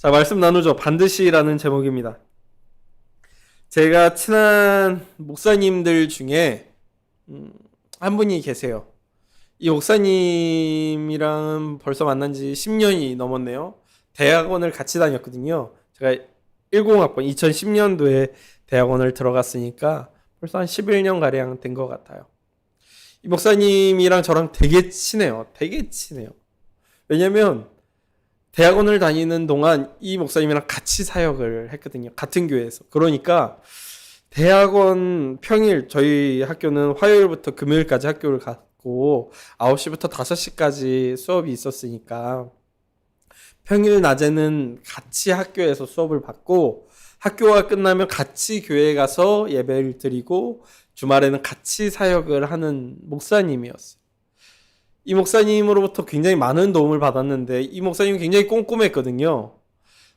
자, 말씀 나누죠. 반드시라는 제목입니다. 제가 친한 목사님들 중에 음, 한 분이 계세요. 이 목사님이랑 벌써 만난 지 10년이 넘었네요. 대학원을 같이 다녔거든요. 제가 10학번 2010년도에 대학원을 들어갔으니까 벌써 한 11년 가량 된 것 같아요. 이 목사님이랑 저랑 되게 친해요. 되게 친해요. 왜냐면 대학원을 다니는 동안 이 목사님이랑 같이 사역을 했거든요. 같은 교회에서. 그러니까 대학원 평일 저희 학교는 화요일부터 금요일까지 학교를 갔고 9시부터 5시까지 수업이 있었으니까 평일 낮에는 같이 학교에서 수업을 받고 학교가 끝나면 같이 교회에 가서 예배를 드리고 주말에는 같이 사역을 하는 목사님이었어요. 이 목사님으로부터 굉장히 많은 도움을 받았는데 이 목사님이 굉장히 꼼꼼했거든요.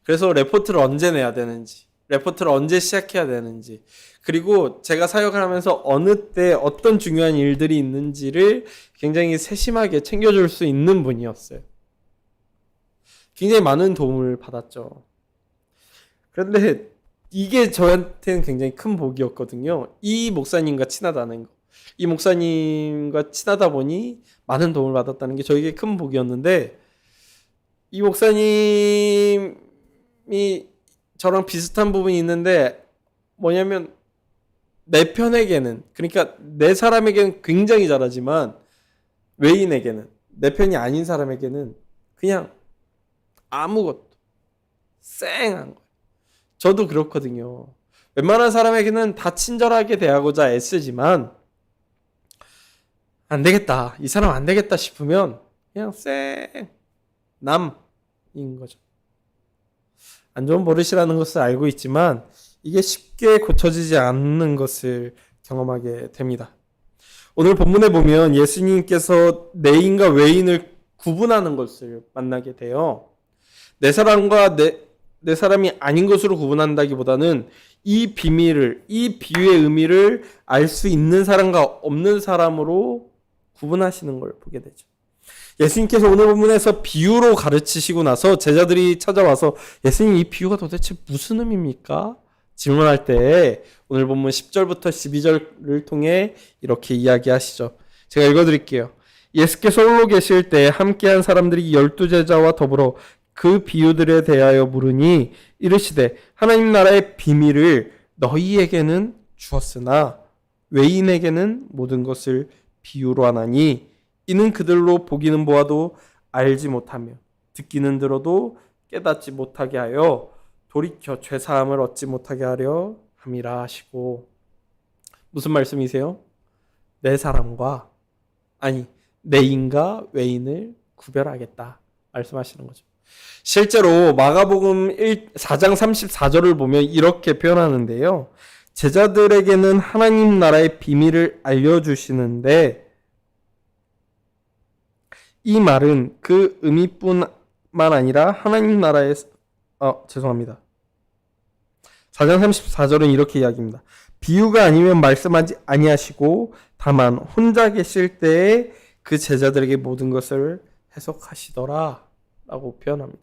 그래서 레포트를 언제 내야 되는지, 레포트를 언제 시작해야 되는지, 그리고 제가 사역을 하면서 어느 때 어떤 중요한 일들이 있는지를 굉장히 세심하게 챙겨줄 수 있는 분이었어요. 굉장히 많은 도움을 받았죠. 그런데 이게 저한테는 굉장히 큰 복이었거든요. 이 목사님과 친하다는 거. 이 목사님과 친하다 보니 많은 도움을 받았다는 게 저에게 큰 복이었는데 이 목사님이 저랑 비슷한 부분이 있는데 뭐냐면 내 편에게는 그러니까 내 사람에게는 굉장히 잘하지만 외인에게는 내 편이 아닌 사람에게는 그냥 아무것도 쌩한 거예요. 저도 그렇거든요. 웬만한 사람에게는 다 친절하게 대하고자 애쓰지만 안 되겠다. 이 사람 안 되겠다 싶으면 그냥 쌩 남인 거죠. 안 좋은 버릇이라는 것을 알고 있지만 이게 쉽게 고쳐지지 않는 것을 경험하게 됩니다. 오늘 본문에 보면 예수님께서 내인과 외인을 구분하는 것을 만나게 돼요. 내 사람과 내, 내 사람이 아닌 것으로 구분한다기보다는 이 비밀을, 이 비유의 의미를 알 수 있는 사람과 없는 사람으로 구분하시는 걸 보게 되죠. 예수님께서 오늘 본문에서 비유로 가르치시고 나서 제자들이 찾아와서 예수님 이 비유가 도대체 무슨 의미입니까? 질문할 때 오늘 본문 10절부터 12절을 통해 이렇게 이야기하시죠. 제가 읽어드릴게요. 예수께서 홀로 계실 때 함께한 사람들이 열두 제자와 더불어 그 비유들에 대하여 물으니 이르시되 하나님 나라의 비밀을 너희에게는 주었으나 외인에게는 모든 것을 비유로 하나니 이는 그들로 보기는 보아도 알지 못하며 듣기는 들어도 깨닫지 못하게 하여 돌이켜 죄 사함을 얻지 못하게 하려 함이라 하시고 무슨 말씀이세요? 내 사람과 아니 내인과 외인을 구별하겠다 말씀하시는 거죠. 실제로 마가복음 1, 4장 34절을 보면 이렇게 표현하는데요. 제자들에게는 하나님 나라의 비밀을 알려주시는데 이 말은 그 의미뿐만 아니라 하나님 나라의 어, 죄송합니다. 4장 34절은 이렇게 이야기합니다. 비유가 아니면 말씀하지 아니하시고 다만 혼자 계실 때에 그 제자들에게 모든 것을 해석하시더라 라고 표현합니다.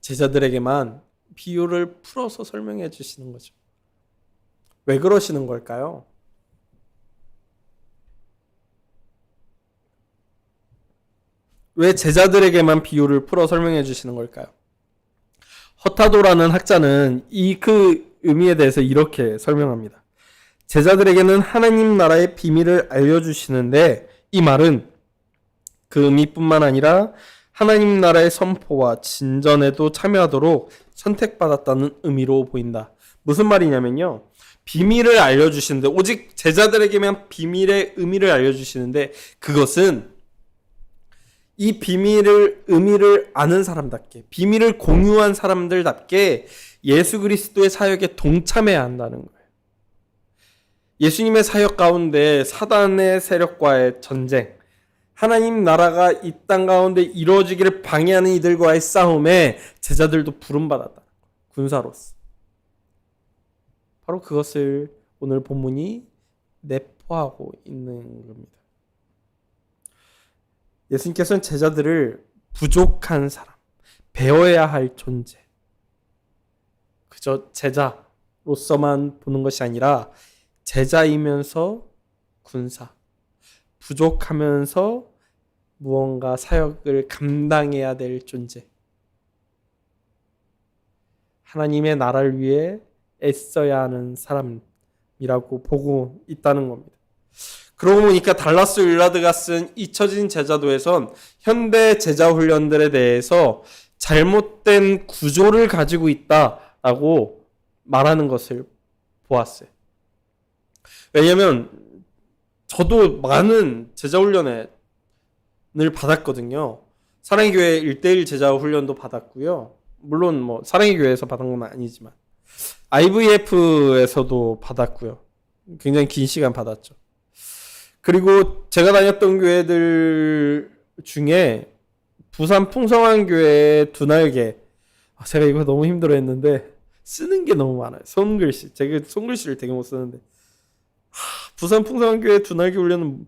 제자들에게만 비유를 풀어서 설명해 주시는 거죠. 왜 그러시는 걸까요? 왜 제자들에게만 비유를 풀어 설명해 주시는 걸까요? 허타도라는 학자는 이 그 의미에 대해서 이렇게 설명합니다. 제자들에게는 하나님 나라의 비밀을 알려주시는데 이 말은 그 의미뿐만 아니라 하나님 나라의 선포와 진전에도 참여하도록 선택받았다는 의미로 보인다. 무슨 말이냐면요. 비밀을 알려주시는데, 오직 제자들에게만 비밀의 의미를 알려주시는데, 그것은 이 비밀을, 의미를 아는 사람답게, 비밀을 공유한 사람들답게 예수 그리스도의 사역에 동참해야 한다는 거예요. 예수님의 사역 가운데 사단의 세력과의 전쟁, 하나님 나라가 이 땅 가운데 이루어지기를 방해하는 이들과의 싸움에 제자들도 부름받았다. 군사로서. 바로 그것을 오늘 본문이 내포하고 있는 겁니다. 예수님께서는 제자들을 부족한 사람, 배워야 할 존재. 그저 제자로서만 보는 것이 아니라 제자이면서 군사. 부족하면서 무언가 사역을 감당해야 될 존재. 하나님의 나라를 위해 애써야 하는 사람이라고 보고 있다는 겁니다. 그러고 보니까 달라스 윌라드가 쓴 잊혀진 제자도에선 현대 제자 훈련들에 대해서 잘못된 구조를 가지고 있다라고 말하는 것을 보았어요. 왜냐면 저도 많은 제자 훈련을 받았거든요. 사랑의 교회 1대1 제자 훈련도 받았고요. 물론 뭐 사랑의 교회에서 받은 건 아니지만 IVF에서도 받았고요. 굉장히 긴 시간 받았죠. 그리고 제가 다녔던 교회들 중에 부산 풍성한 교회 두날개 아, 제가 이거 너무 힘들어했는데 쓰는 게 너무 많아요. 손글씨 제가 손글씨를 되게 못 쓰는데 하, 부산 풍성한 교회 두날개 훈련은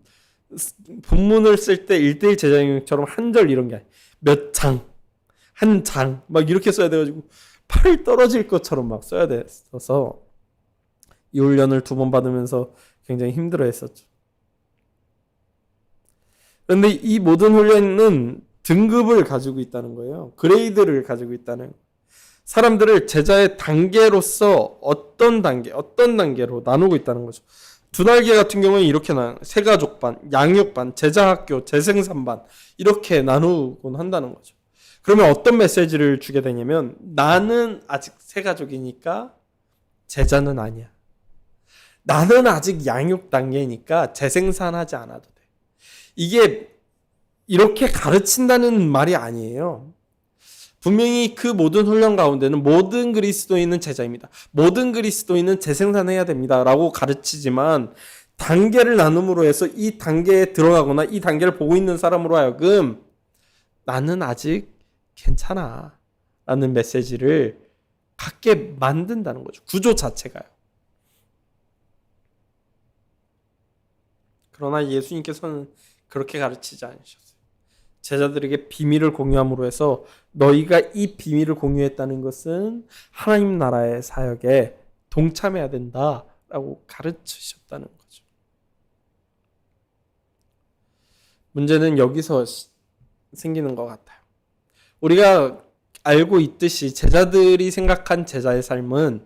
본문을 쓸 때 1대1 제자형처럼 한 절 이런 게 아니에요. 몇 장, 한 장, 막 이렇게 써야 돼가지고 팔 떨어질 것처럼 막 써야 됐어서 이 훈련을 두 번 받으면서 굉장히 힘들어 했었죠. 그런데 이 모든 훈련은 등급을 가지고 있다는 거예요. 그레이드를 가지고 있다는 사람들을 제자의 단계로서 어떤 단계, 어떤 단계로 나누고 있다는 거죠. 두 날개 같은 경우는 이렇게 나 세가족반, 양육반, 제자학교, 재생산반 이렇게 나누곤 한다는 거죠. 그러면 어떤 메시지를 주게 되냐면 나는 아직 세가족이니까 제자는 아니야. 나는 아직 양육 단계니까 재생산하지 않아도 돼. 이게 이렇게 가르친다는 말이 아니에요. 분명히 그 모든 훈련 가운데는 모든 그리스도인은 제자입니다. 모든 그리스도인은 재생산해야 됩니다. 라고 가르치지만 단계를 나눔으로 해서 이 단계에 들어가거나 이 단계를 보고 있는 사람으로 하여금 나는 아직 괜찮아. 라는 메시지를 갖게 만든다는 거죠. 구조 자체가요. 그러나 예수님께서는 그렇게 가르치지 않으셨어요. 제자들에게 비밀을 공유함으로 해서 너희가 이 비밀을 공유했다는 것은 하나님 나라의 사역에 동참해야 된다라고 가르치셨다는 거죠. 문제는 여기서 생기는 것 같아요. 우리가 알고 있듯이 제자들이 생각한 제자의 삶은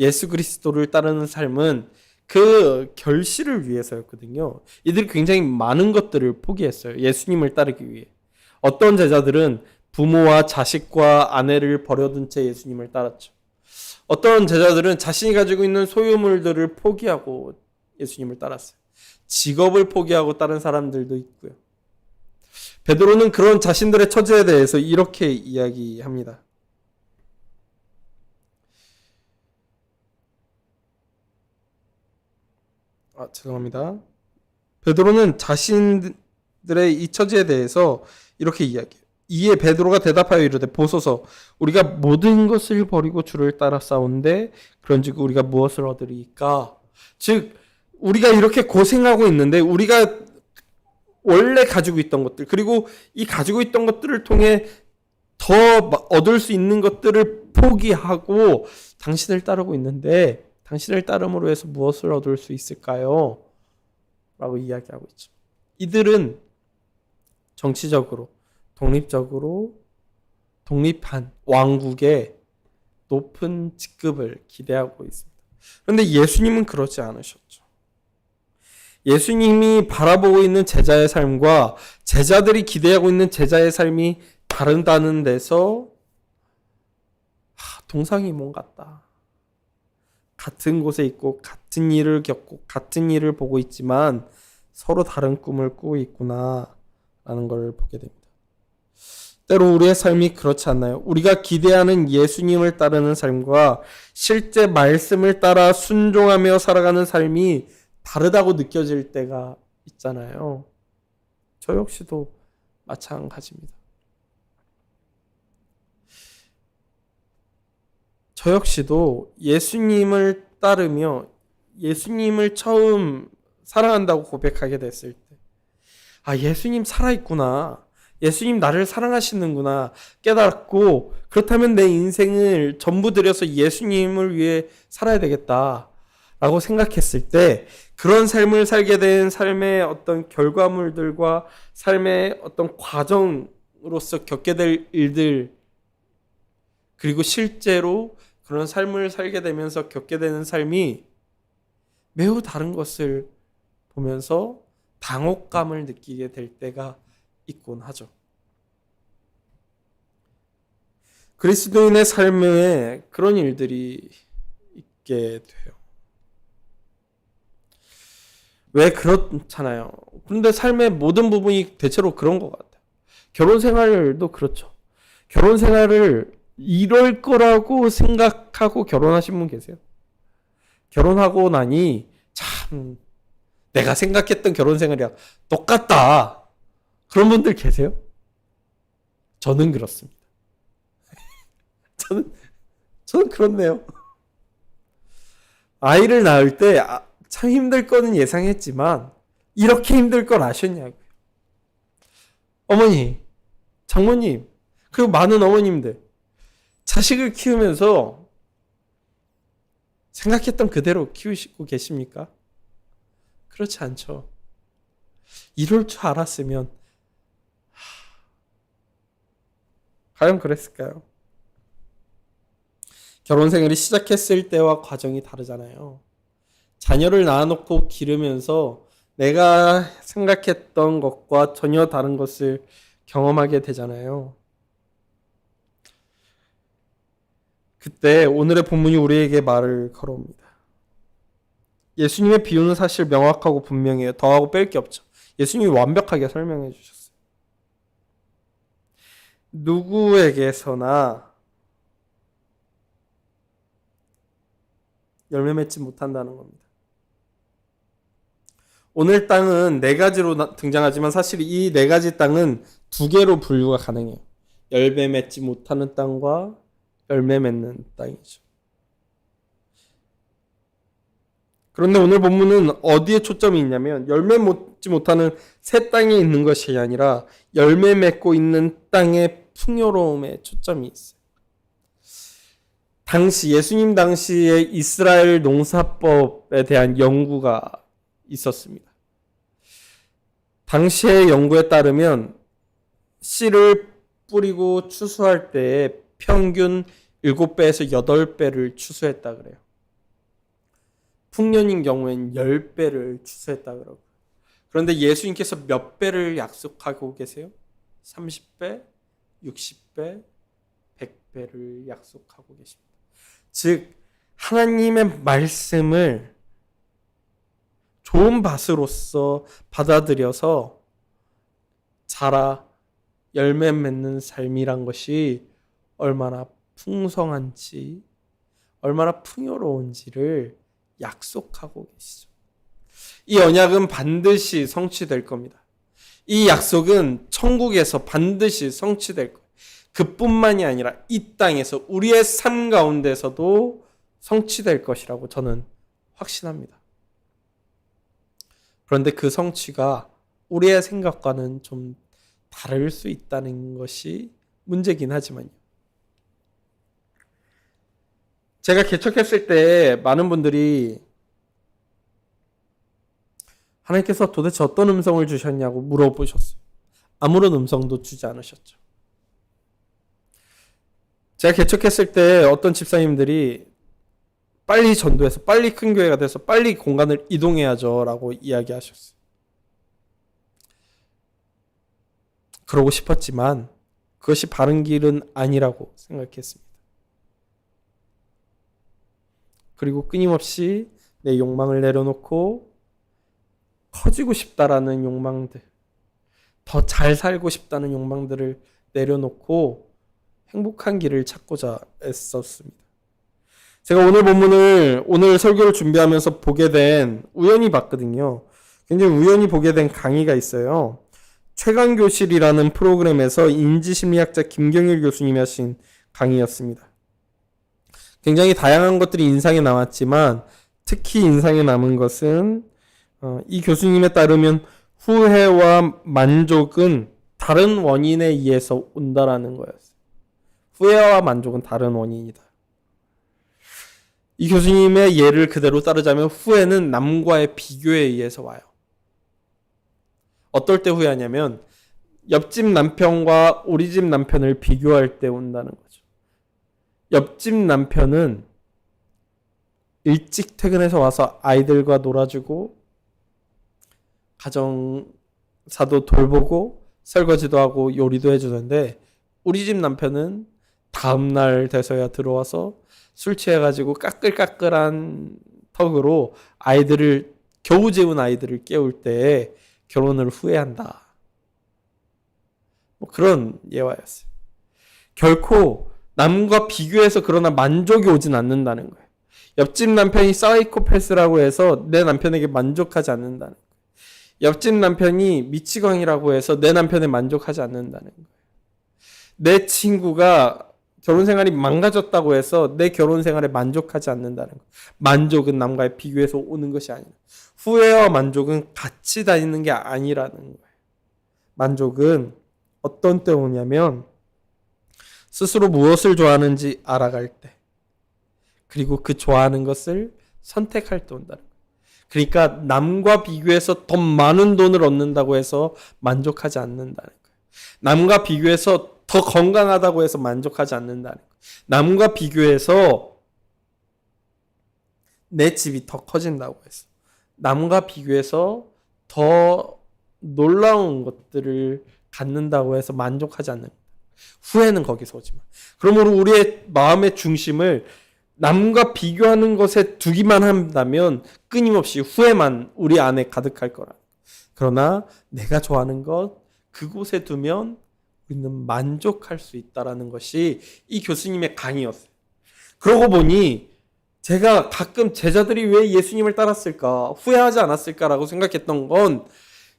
예수 그리스도를 따르는 삶은 그 결실을 위해서였거든요. 이들이 굉장히 많은 것들을 포기했어요. 예수님을 따르기 위해. 어떤 제자들은 부모와 자식과 아내를 버려둔 채 예수님을 따랐죠. 어떤 제자들은 자신이 가지고 있는 소유물들을 포기하고 예수님을 따랐어요. 직업을 포기하고 따른 사람들도 있고요. 베드로는 그런 자신들의 처지에 대해서 이렇게 이야기합니다. 아, 죄송합니다. 베드로는 자신들의 이 처지에 대해서 이렇게 이야기해요. 이에 베드로가 대답하여 이르되 보소서 우리가 모든 것을 버리고 주를 따라 싸운데 그런즉 우리가 무엇을 얻으리까? 즉 우리가 이렇게 고생하고 있는데 우리가 원래 가지고 있던 것들 그리고 이 가지고 있던 것들을 통해 더 얻을 수 있는 것들을 포기하고 당신을 따르고 있는데 당신을 따름으로 해서 무엇을 얻을 수 있을까요? 라고 이야기하고 있죠. 이들은 정치적으로, 독립적으로, 독립한 왕국의 높은 직급을 기대하고 있습니다. 그런데 예수님은 그렇지 않으셨죠. 예수님이 바라보고 있는 제자의 삶과 제자들이 기대하고 있는 제자의 삶이 다른다는 데서 동상이몽 같다. 같은 곳에 있고 같은 일을 겪고 같은 일을 보고 있지만 서로 다른 꿈을 꾸고 있구나 라는 걸 보게 됩니다. 때로 우리의 삶이 그렇지 않나요? 우리가 기대하는 예수님을 따르는 삶과 실제 말씀을 따라 순종하며 살아가는 삶이 다르다고 느껴질 때가 있잖아요. 저 역시도 마찬가지입니다. 저 역시도 예수님을 따르며 예수님을 처음 사랑한다고 고백하게 됐을 때, 아, 예수님 살아있구나. 예수님 나를 사랑하시는구나 깨달았고 그렇다면 내 인생을 전부 들여서 예수님을 위해 살아야 되겠다 라고 생각했을 때 그런 삶을 살게 된 삶의 어떤 결과물들과 삶의 어떤 과정으로서 겪게 될 일들 그리고 실제로 그런 삶을 살게 되면서 겪게 되는 삶이 매우 다른 것을 보면서 당혹감을 느끼게 될 때가 있곤 하죠. 그리스도인의 삶에 그런 일들이 있게 돼요. 왜 그렇잖아요. 그런데 삶의 모든 부분이 대체로 그런 것 같아요. 결혼 생활도 그렇죠. 결혼 생활을 이럴 거라고 생각하고 결혼하신 분 계세요? 결혼하고 나니 참 내가 생각했던 결혼 생활이랑 똑같다. 그런 분들 계세요? 저는 그렇습니다. 저는 저는 그렇네요. 아이를 낳을 때 참 힘들 거는 예상했지만 이렇게 힘들 걸 아셨냐고요. 어머니, 장모님, 그리고 많은 어머님들 자식을 키우면서 생각했던 그대로 키우시고 계십니까? 그렇지 않죠. 이럴 줄 알았으면 과연 그랬을까요? 결혼 생활이 시작했을 때와 과정이 다르잖아요. 자녀를 낳아놓고 기르면서 내가 생각했던 것과 전혀 다른 것을 경험하게 되잖아요. 그때 오늘의 본문이 우리에게 말을 걸어옵니다. 예수님의 비유는 사실 명확하고 분명해요. 더하고 뺄 게 없죠. 예수님이 완벽하게 설명해 주셨어요. 누구에게서나 열매 맺지 못한다는 겁니다. 오늘 땅은 네 가지로 등장하지만 사실 이 네 가지 땅은 두 개로 분류가 가능해요. 열매 맺지 못하는 땅과 열매 맺는 땅이죠. 그런데 오늘 본문은 어디에 초점이 있냐면 열매 맺지 못하는 새 땅에 있는 것이 아니라 열매 맺고 있는 땅의 풍요로움에 초점이 있어요. 당시 예수님 당시에 이스라엘 농사법에 대한 연구가 있었습니다. 당시의 연구에 따르면 씨를 뿌리고 추수할 때 평균 7배에서 8배를 추수했다 그래요. 풍년인 경우엔 10배를 추수했다 그러고. 그런데 예수님께서 몇 배를 약속하고 계세요? 30배, 60배, 100배를 약속하고 계십니다. 즉 하나님의 말씀을 좋은 밭으로서 받아들여서 자라 열매 맺는 삶이란 것이 얼마나 풍성한지, 얼마나 풍요로운지를 약속하고 계시죠. 이 언약은 반드시 성취될 겁니다. 이 약속은 천국에서 반드시 성취될 거예요. 그뿐만이 아니라 이 땅에서 우리의 삶 가운데서도 성취될 것이라고 저는 확신합니다. 그런데 그 성취가 우리의 생각과는 좀 다를 수 있다는 것이 문제긴 하지만요. 제가 개척했을 때 많은 분들이 하나님께서 도대체 어떤 음성을 주셨냐고 물어보셨어요. 아무런 음성도 주지 않으셨죠. 제가 개척했을 때 어떤 집사님들이 빨리 전도해서 빨리 큰 교회가 돼서 빨리 공간을 이동해야죠 라고 이야기하셨어요. 그러고 싶었지만 그것이 바른 길은 아니라고 생각했습니다. 그리고 끊임없이 내 욕망을 내려놓고 커지고 싶다라는 욕망들, 더 잘 살고 싶다는 욕망들을 내려놓고 행복한 길을 찾고자 애썼습니다. 제가 오늘 본문을 오늘 설교를 준비하면서 보게 된 우연히 봤거든요. 굉장히 우연히 보게 된 강의가 있어요. 최강 교실이라는 프로그램에서 인지심리학자 김경일 교수님이 하신 강의였습니다. 굉장히 다양한 것들이 인상에 남았지만 특히 인상에 남은 것은 어, 이 교수님에 따르면 후회와 만족은 다른 원인에 의해서 온다라는 거였어요. 후회와 만족은 다른 원인이다. 이 교수님의 예를 그대로 따르자면 후회는 남과의 비교에 의해서 와요. 어떨 때 후회하냐면 옆집 남편과 우리 집 남편을 비교할 때 온다는 거죠. 옆집 남편은 일찍 퇴근해서 와서 아이들과 놀아주고 가정사도 돌보고 설거지도 하고 요리도 해주는데 우리 집 남편은 다음 날 돼서야 들어와서 술 취해가지고 까끌까끌한 턱으로 아이들을 겨우 재운 아이들을 깨울 때 결혼을 후회한다. 뭐 그런 예화였어요. 결코 남과 비교해서 그러나 만족이 오진 않는다는 거예요. 옆집 남편이 사이코패스라고 해서 내 남편에게 만족하지 않는다는 거예요. 옆집 남편이 미치광이라고 해서 내 남편에 만족하지 않는다는 거예요. 내 친구가 결혼 생활이 망가졌다고 해서 내 결혼 생활에 만족하지 않는다는 거. 만족은 남과의 비교해서 오는 것이 아니라 후회와 만족은 같이 다니는 게 아니라는 거예요. 만족은 어떤 때 오냐면 스스로 무엇을 좋아하는지 알아갈 때 그리고 그 좋아하는 것을 선택할 때 온다는. 그러니까 남과 비교해서 더 많은 돈을 얻는다고 해서 만족하지 않는다는 거예요. 남과 비교해서 더 건강하다고 해서 만족하지 않는다는 거예요. 남과 비교해서 내 집이 더 커진다고 해서 남과 비교해서 더 놀라운 것들을 갖는다고 해서 만족하지 않는 거예요. 후회는 거기서 오지만 그러므로 우리의 마음의 중심을 남과 비교하는 것에 두기만 한다면 끊임없이 후회만 우리 안에 가득할 거라. 그러나 내가 좋아하는 것 그곳에 두면 우리는 만족할 수 있다라는 것이 이 교수님의 강의였어요. 그러고 보니 제가 가끔 제자들이 왜 예수님을 따랐을까, 후회하지 않았을까라고 생각했던 건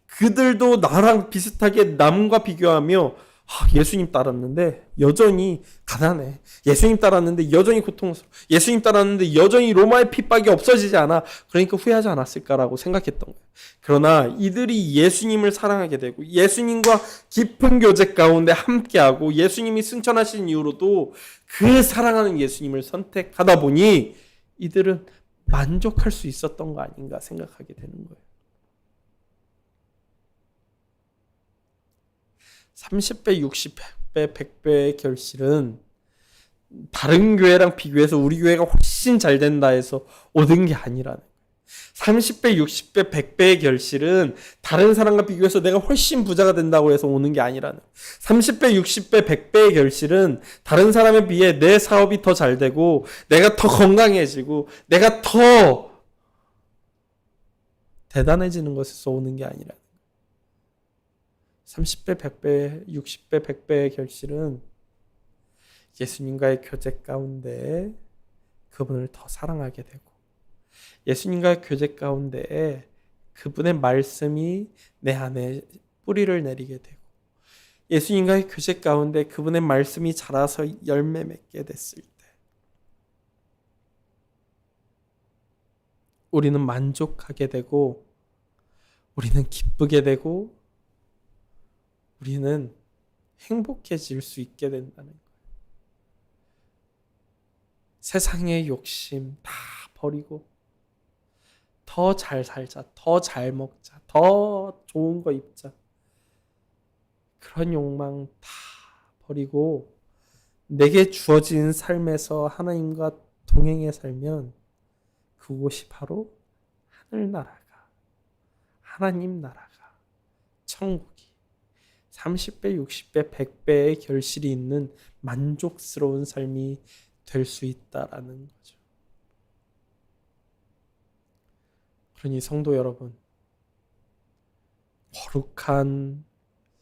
그들도 나랑 비슷하게 남과 비교하며 아, 예수님 따랐는데 여전히 가난해. 예수님 따랐는데 여전히 고통스러워. 예수님 따랐는데 여전히 로마의 핍박이 없어지지 않아. 그러니까 후회하지 않았을까라고 생각했던 거예요. 그러나 이들이 예수님을 사랑하게 되고 예수님과 깊은 교제 가운데 함께하고 예수님이 승천하신 이후로도 그 사랑하는 예수님을 선택하다 보니 이들은 만족할 수 있었던 거 아닌가 생각하게 되는 거예요. 30배, 60배, 100배의 결실은 다른 교회랑 비교해서 우리 교회가 훨씬 잘 된다 해서 얻은 게 아니라는 거예요. 30배, 60배, 100배의 결실은 다른 사람과 비교해서 내가 훨씬 부자가 된다고 해서 오는 게 아니라는 거예요. 30배, 60배, 100배의 결실은 다른 사람에 비해 내 사업이 더 잘 되고 내가 더 건강해지고 내가 더 대단해지는 것에서 오는 게 아니라 30배, 100배, 60배, 100배의 결실은 예수님과의 교제 가운데 그분을 더 사랑하게 되고 예수님과의 교제 가운데 그분의 말씀이 내 안에 뿌리를 내리게 되고 예수님과의 교제 가운데 그분의 말씀이 자라서 열매 맺게 됐을 때 우리는 만족하게 되고 우리는 기쁘게 되고 우리는 행복해질 수 있게 된다는 거예요. 세상의 욕심 다 버리고 더 잘 살자, 더 잘 먹자, 더 좋은 거 입자. 그런 욕망 다 버리고 내게 주어진 삶에서 하나님과 동행해 살면 그곳이 바로 하늘나라가 하나님 나라가 천국 30배, 60배, 100배의 결실이 있는 만족스러운 삶이 될 수 있다라는 거죠. 그러니 성도 여러분, 거룩한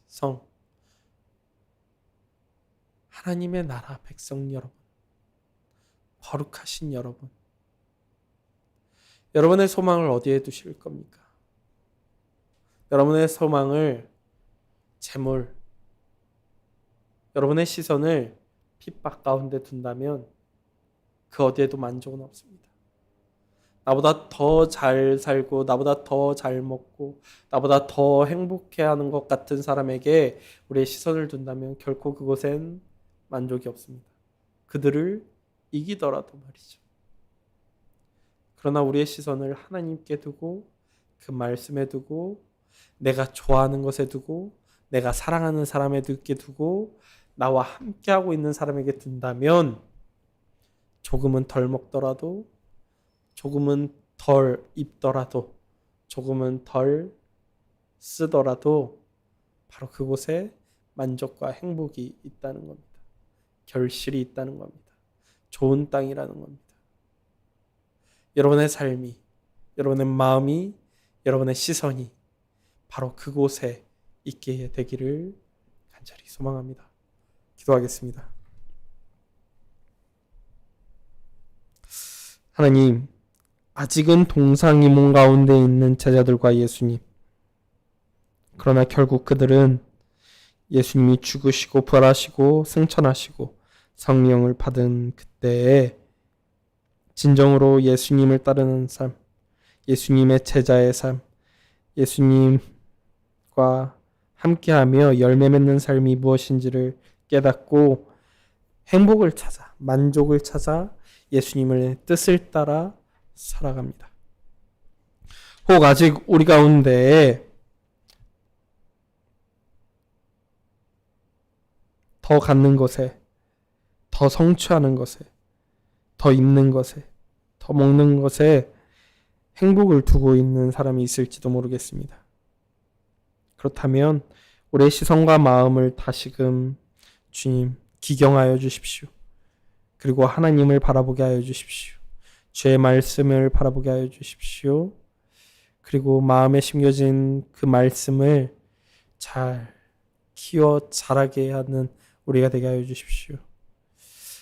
성, 하나님의 나라 백성 여러분, 거룩하신 여러분, 여러분의 소망을 어디에 두실 겁니까? 여러분의 소망을 재물, 여러분의 시선을 핍박 가운데 둔다면 그 어디에도 만족은 없습니다. 나보다 더 잘 살고 나보다 더 잘 먹고 나보다 더 행복해하는 것 같은 사람에게 우리의 시선을 둔다면 결코 그곳엔 만족이 없습니다. 그들을 이기더라도 말이죠. 그러나 우리의 시선을 하나님께 두고 그 말씀에 두고 내가 좋아하는 것에 두고 내가 사랑하는 사람에게 두고 나와 함께하고 있는 사람에게 둔다면 조금은 덜 먹더라도 조금은 덜 입더라도 조금은 덜 쓰더라도 바로 그곳에 만족과 행복이 있다는 겁니다. 결실이 있다는 겁니다. 좋은 땅이라는 겁니다. 여러분의 삶이, 여러분의 마음이, 여러분의 시선이 바로 그곳에 있게 되기를 간절히 소망합니다. 기도하겠습니다. 하나님, 아직은 동상이몽 가운데 있는 제자들과 예수님. 그러나 결국 그들은 예수님이 죽으시고 부활하시고 승천하시고 성령을 받은 그때에 진정으로 예수님을 따르는 삶, 예수님의 제자의 삶, 예수님과 함께하며 열매 맺는 삶이 무엇인지를 깨닫고 행복을 찾아, 만족을 찾아 예수님의 뜻을 따라 살아갑니다. 혹 아직 우리 가운데 더 갖는 것에, 더 성취하는 것에, 더 입는 것에, 더 먹는 것에 행복을 두고 있는 사람이 있을지도 모르겠습니다. 그렇다면 우리의 시선과 마음을 다시금 주님 기경하여 주십시오. 그리고 하나님을 바라보게 하여 주십시오. 주의 말씀을 바라보게 하여 주십시오. 그리고 마음에 심겨진 그 말씀을 잘 키워 자라게 하는 우리가 되게 하여 주십시오.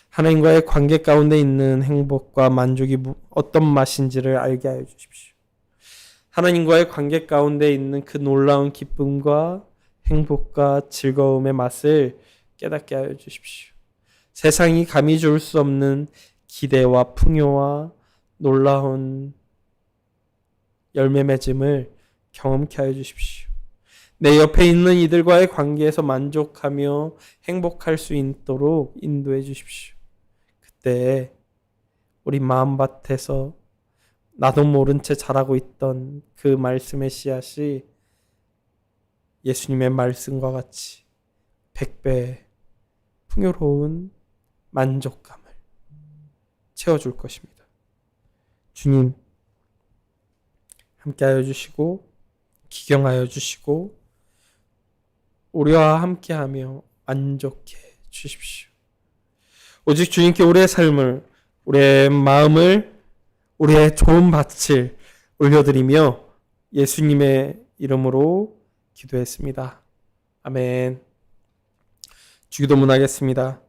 하나님과의 관계 가운데 있는 행복과 만족이 어떤 맛인지를 알게 하여 주십시오. 하나님과의 관계 가운데 있는 그 놀라운 기쁨과 행복과 즐거움의 맛을 깨닫게 하여 주십시오. 세상이 감히 줄 수 없는 기대와 풍요와 놀라운 열매 맺음을 경험케 하여 주십시오. 내 옆에 있는 이들과의 관계에서 만족하며 행복할 수 있도록 인도해 주십시오. 그때 우리 마음밭에서 나도 모른 채 자라고 있던 그 말씀의 씨앗이 예수님의 말씀과 같이 백배 풍요로운 만족감을 채워줄 것입니다. 주님, 함께하여 주시고, 기경하여 주시고, 우리와 함께하며 만족해 주십시오. 오직 주님께 우리의 삶을, 우리의 마음을, 우리의 좋은 밭을 올려드리며 예수님의 이름으로 기도했습니다. 아멘. 주기도 문 하겠습니다.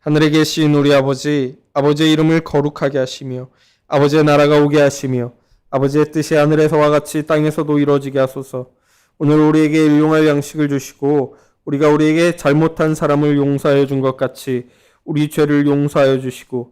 하늘에 계신 우리 아버지, 아버지의 이름을 거룩하게 하시며, 아버지의 나라가 오게 하시며, 아버지의 뜻이 하늘에서와 같이 땅에서도 이루어지게 하소서. 오늘 우리에게 일용할 양식을 주시고, 우리가 우리에게 잘못한 사람을 용서하여 준 것 같이, 우리 죄를 용서하여 주시고,